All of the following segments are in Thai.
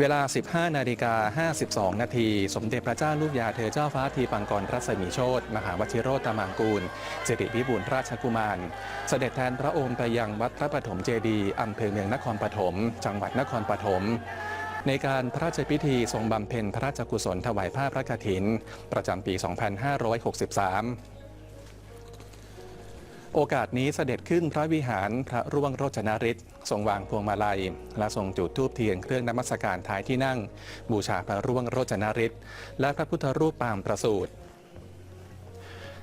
เวลา 15 นาฬิกา 52 นาที สมเด็จพระเจ้าลูกยาเธอเจ้าฟ้าทีปังกรรัศมีโชตมหาวชิโรตมังกูลสิริวิบูลราชกุมาร เสด็จแทนพระองค์ไปยังวัดพระปฐมเจดีย์อำเภอเมืองนครปฐม จังหวัดนครปฐมในการพระราชพิธีทรงบำเพ็ญพระราชกุศลถวายผ้าพระกฐิน ประจำปี 2563 โอกาสนี้เสด็จขึ้นพระวิหารพระร่วงโรจนฤทธิ์ทรงวางพวงมาลัย และทรงจุดธูปเทียนเครื่องนมัสการท้ายที่นั่ง บูชาพระร่วงโรจนฤทธิ์และพระพุทธรูปปางประสูติ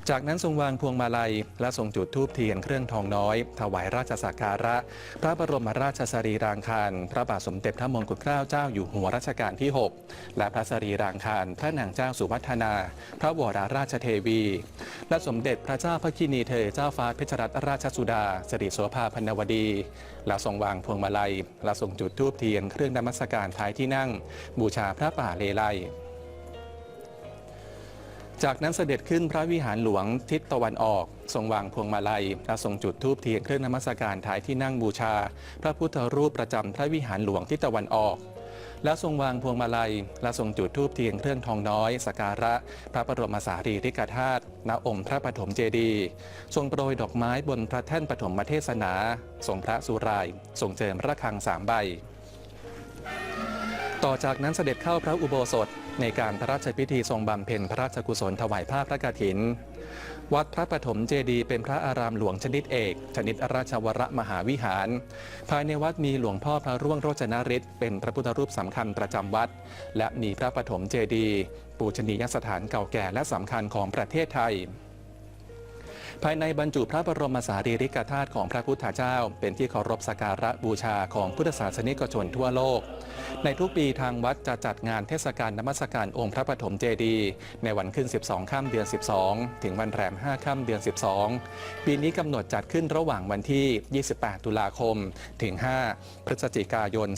จากนั้นทรงวางพวงมาลัย และทรงจุดธูปเทียนเครื่องทองน้อย ถวายราชสักการะ พระบรมราชสรีรางคาร พระบาทสมเด็จพระมงกุฎเกล้าเจ้าอยู่หัวรัชกาลที่ 6 และพระสรีรางคาร พระนางเจ้าสุวัฒนา พระวรราชเทวี และสมเด็จพระเจ้าพระกินีเธอเจ้าฟ้าเพชรรัตนราชสุดาสิริโสภาพันวดี และทรงวางพวงมาลัย และทรงจุดธูปเทียนเครื่องนมัสการท้ายที่นั่ง บูชาพระป่าเลไล จากนั้นเสด็จขึ้นพระวิหารหลวงทิศตะวันออก ทรงวางพวงมาลัยและทรงจุดธูปเทียนเครื่องนมัสการท้ายที่นั่งบูชา พระพุทธรูปประจำพระวิหารหลวงทิศตะวันออก และทรงวางพวงมาลัย และทรงจุดธูปเทียนเครื่องทองน้อยสกการะ พระบรมสารีริกธาตุณองค์พระปฐมเจดีย์ทรงโปรยดอกไม้บนพระแท่นปฐมเทศนาทรงพระสุรายทรงเจิมระฆังสามใบ ต่อจากนั้นเสด็จเข้าพระอุโบสถในการพระราชพิธีทรงบำเพ็ญพระราชกุศลถวายผ้าพระกฐิน วัดพระปฐมเจดีย์เป็นพระอารามหลวงชนิดเอก ชนิดราชวรมหาวิหาร ภายในวัดมีหลวงพ่อพระร่วงโรจนฤทธิ์เป็นพระพุทธรูปสำคัญประจำวัด และมีพระปฐมเจดีย์ปูชนียสถานเก่าแก่และสำคัญของประเทศไทย ภายในบรรจุพระบรมสารีริกธาตุของพระพุทธเจ้า เป็นที่เคารพสักการะบูชาของพุทธศาสนิกชนทั่วโลก ในทุกปีทางวัดจะจัดงานเทศกาลนมัสการองค์พระปฐมเจดีย์ในวันขึ้น 12ค่ำเดือน 12 ถึงวันแรม5ค่ำเดือน 12 ปีนี้กำหนดจัดขึ้นระหว่างวันที่ 28 ตุลาคม ถึง 5 พฤศจิกายน 2563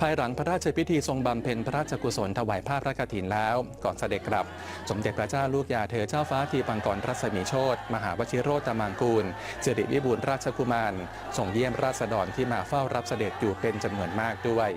ภายหลังพระราชพิธีทรงบำเพ็ญพระราชกุศลถวายผ้าพระกฐินแล้ว ก่อนเสด็จกลับ สมเด็จพระเจ้าลูกยาเธอเจ้าฟ้าทีปังกรรัศมีโชตมหาวชิโรตมังกูลสิริวิบูลราชกุมารทรงเยี่ยมราษฎรที่มาเฝ้ารับเสด็จอยู่เป็นจำนวนมากด้วย